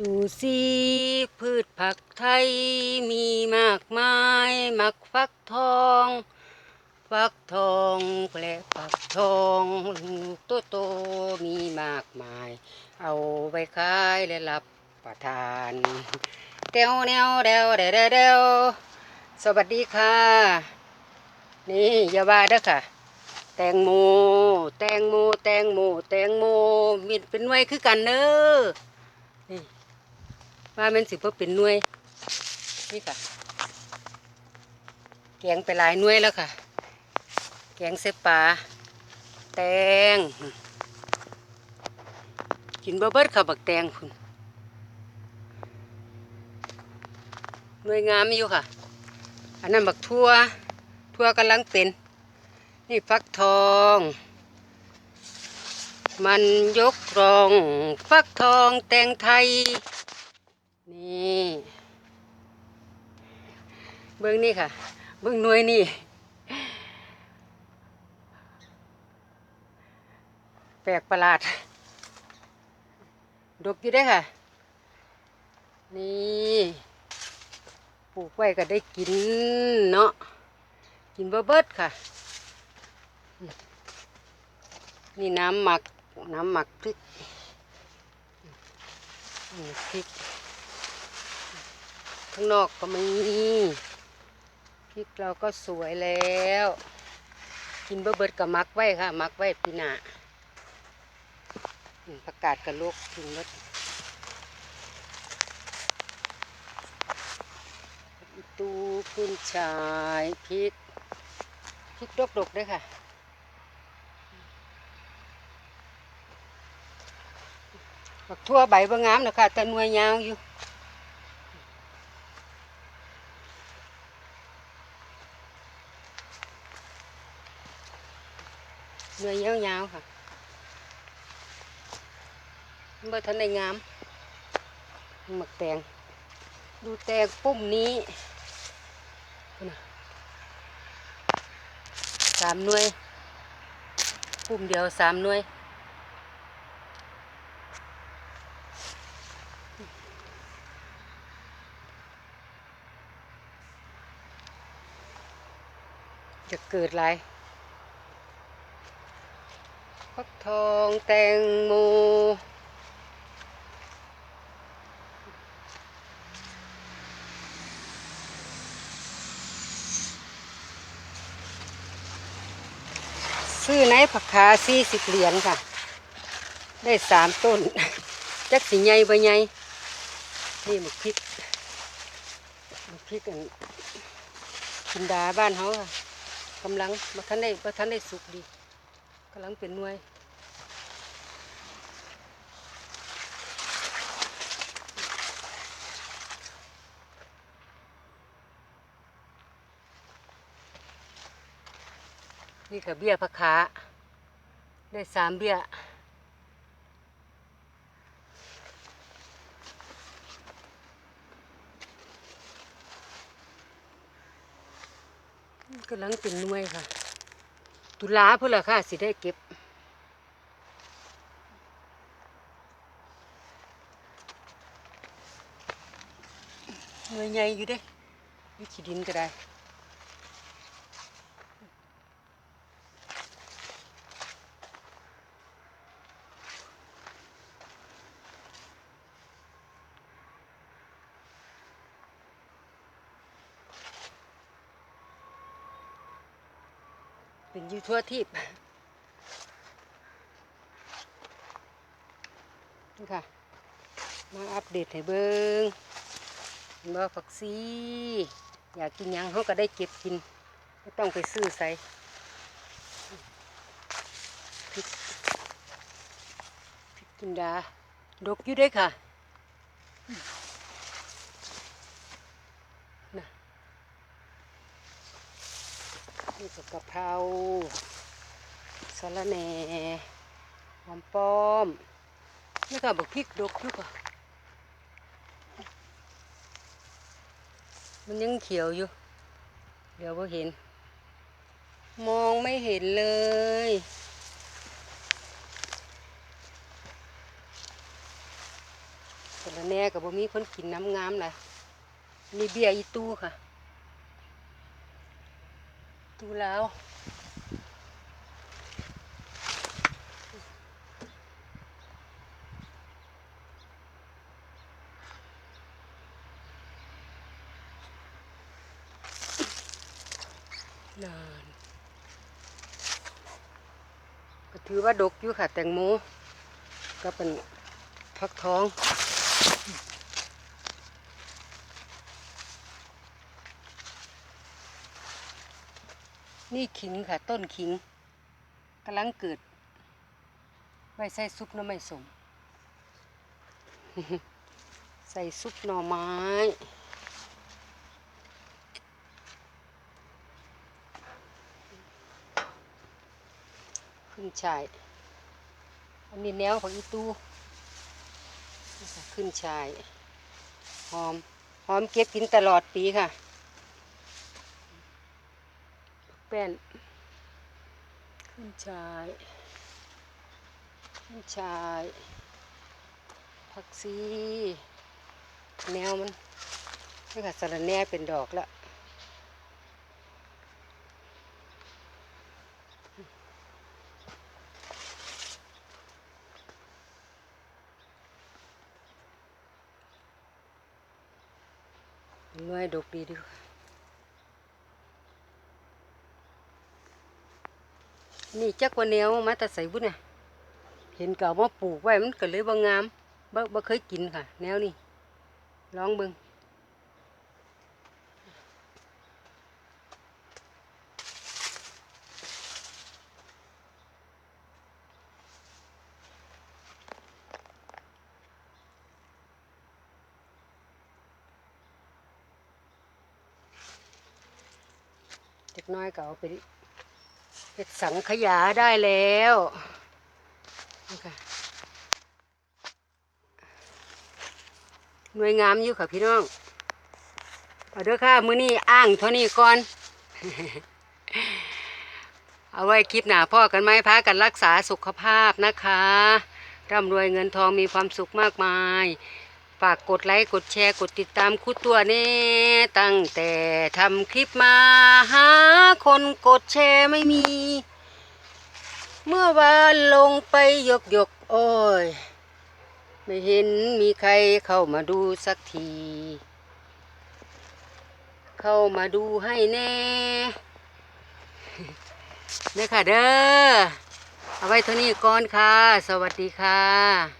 ดูสิพืชผักไทยมีมากมายมักฟักทอง ฟักทองและฟักทองลูกโตโตมีมากมาย เอาไปขายและรับประทานเดวเนวเดวเดวเดวเดวสวัสดีค่ะ นี่อย่าว่าเด้อค่ะ แตงโม แตงโม แตงโม แตงโมมีเป็นไว้คือกันเด้อนี่ ว่าแมันสิบ่เป็นน่วย นี่ค่ะ แกงไปหลายน่วยแล้วค่ะ แกงเสปลาแตง กินบ่เบิดค่ะบักแตงคุณหน่วยงามอยู่ค่ะ อันนั้นบักทั่ว ทั่วกำลังเป็น นี่ฟักทองมันยกรอง ฟักทองแตงไทย นี่เบื้องนี่ค่ะ เบื้องนวยนี่ แปลกประหลาด ดกอยู่ได้ค่ะ นี่ปลูกไว้ก็ได้กินเนาะกินเบเบิดค่ะ นี่น้ำหมัก น้ำหมักพริกพริก ข้างนอกก็มีพริกเราก็สวยแล้ว กินเบอร์เบิดกับมักไว้ค่ะ มักไว้ปีหน้าประกาศกับลูกกินรถตูขึ้นชายพริกพริกดกๆด้วยค่ะบักทั่วใบบ่งงามนะคะแต่นวยยาวอยู่ หน่วยยาวๆค่ะมันบ่ทันได้งามหมักแตงดูแตงปุ่มนี้นสามหน่วยปุ่มเดียวสามหน่วยจะเกิดอะไรฟัก ทองแตงโม ซื้อไหนผักคาสี่สิบเหรียญค่ะ ได้สามต้น จักสีใหญ่บ่ใหญ่นี่หมกพริกหมกพริกอันกินดาบ้านเขาค่ะกำลังมาทันได้มาทันได้สุกดีกำลังเป็นนวย นี่ค่ะเบี้ยผักขาได้สามเบี้ยกำลังเป็นน่วยค่ะ ตุลาเพื่อละค่ะสิได้เก็บหน่วยใหญ่อยู่เด้วิขีดินก็ได้ เป็นยูทั่วทิพย์นี่ค่ะ มาอัปเดตให้เบิงบ่ฝักซีอยากกินยังเขาก็ได้เก็บกินไม่ต้องไปซื้อใส่พริกพริกกินดาดกอยู่เด้ค่ะ นี่ก็กะเพราสะระแหน่หอมป้อมนี่ก็บักพริกดกอยู่ก็มันยังเขียวอยู่ เดี๋ยวก็เห็น มองไม่เห็นเลยนแต่ละแหน่กับบ่มีคนกินน้ำงามเลยนี่เบียร์อีตู้ค่ะ ตู้แล้ว นานก็ถือว่าดกอยู่ค่ะ แตงโมก็เป็นพักท้อง นี่ขิงค่ะ ต้นขิงกำลังเกิดไว้ใส่ซุปน้ำไม่สม ใส่ซุปหน่อไม้ขึ้นชายอันนี้แนวของอีตู้ขึ้นชาย หอม หอมเก็บกินตลอดปีค่ะ แป้น ขึ้นชายขึ้นชายผักซีแนวมันนี่ค่ะสะระแน่เป็นดอกแล้วหน่วยดกดีดีค่ะ นี่จักว่าแนวมาแต่ใส่บุญน่ะ เห็นเก่ามาปลูกไว้มันก็เลยบ่งงามบ่บ่เคยกินค่ะ แนวนี้ลองเบิ่งเล็กน้อยก็เอาไป เฮ็ดสังขยาได้แล้วหน่วยงามอยู่ค่ะพี่น้องเอาเด้อค่ะ มื้อนี้อ้างเท่านี้ก่อน เอาไว้คลิปหน้าพ่อกันไหมพากันรักษาสุขภาพนะคะร่ำรวยเงินทองมีความสุขมากมาย ฝากกดไลค์กดแชร์กดติดตามคุดตัวเน่ตั้งแต่ทำคลิปมาหาคนกดแชร์ไม่มี เมื่อวานลงไปยกยกโอ้ย ไม่เห็นมีใครเข้ามาดูสักที เข้ามาดูให้แน่เนี่ยค่ะเด้อเอาไว้เท่านี้ก่อนค่ะ สวัสดีค่ะ